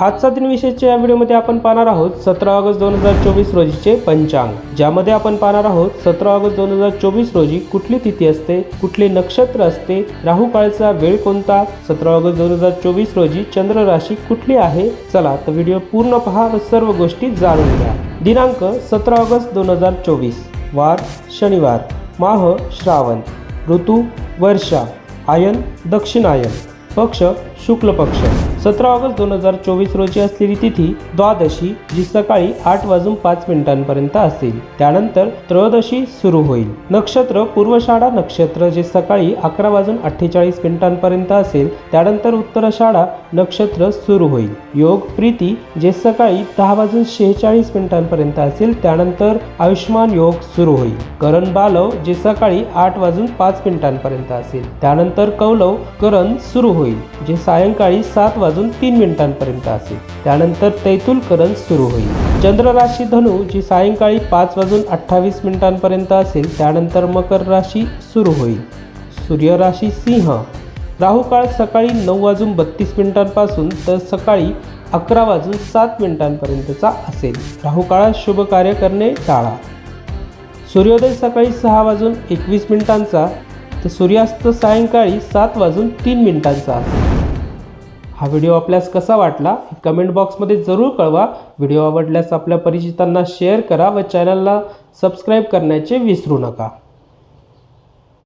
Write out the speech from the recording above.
आजचा दिनविषयीच्या या व्हिडिओमध्ये आपण पाहणार आहोत सतरा ऑगस्ट दोन हजार चोवीस रोजीचे पंचांग ज्यामध्ये आपण पाहणार आहोत सतरा ऑगस्ट दोन हजार चोवीस रोजी कुठली तिथी असते कुठले नक्षत्र असते राहू काळचा वेळ कोणता सतरा ऑगस्ट दोन हजार चोवीस रोजी चंद्र राशी कुठली आहे चला तर व्हिडिओ पूर्ण पहा व सर्व गोष्टी जाणून घ्या. दिनांक सतरा ऑगस्ट दोन हजार चोवीस वार शनिवार माह श्रावण ऋतू वर्षा आयन दक्षिणायन पक्ष शुक्ल पक्ष. सतरा ऑगस्ट दोन हजार चोवीस रोजी असलेली तिथी द्वादशी जी सकाळी आठ वाजून पाच मिनिटांपर्यंत असेल. त्यानंतर त्रयोदशी सुरू होईल. नक्षत्र पूर्वशाळा नक्षत्र जे सकाळी अकरा वाजून अठ्ठेचाळीस मिनिटांपर्यंत असेल त्यानंतर उत्तरशाळा नक्षत्र सुरू होईल. योग प्रीती जे सकाळी दहा वाजून शेहेचाळीस मिनिटांपर्यंत असेल त्यानंतर आयुष्मान योग सुरू होईल. करण बालव जे सकाळी आठ वाजून पाच मिनिटांपर्यंत असेल त्यानंतर कौलव करण सुरू होईल जे सायंकाळी सात वाजून तीन मिनिटांपर्यंत असेल. त्यानंतर तैतुल करण सुरू होईल. चंद्र राशी धनु जी सायंकाळी पाच वाजून अठ्ठावीस मिनिटांपर्यंत असेल त्यानंतर मकर राशी सुरू होईल. सूर्य राशी सिंह. राहू काळ सकाळी नऊ वाजून बत्तीस मिनिटांपासून तर सकाळी अकरा वाजून सात मिनिटांपर्यंतचा असेल. राहू काळात शुभ कार्य करणे टाळा. सूर्योदय सकाळी सहा वाजून एकवीस मिनिटांचा तर सूर्यास्त सायंकाळी सात वाजून तीन मिनिटांचा असेल. हा व्हिडिओ आपल्यास कसा वाटला कमेंट बॉक्समध्ये जरूर कळवा. व्हिडिओ आवडल्यास आपल्या परिचितांना शेअर करा व चॅनलला सबस्क्राईब करण्याचे विसरू नका.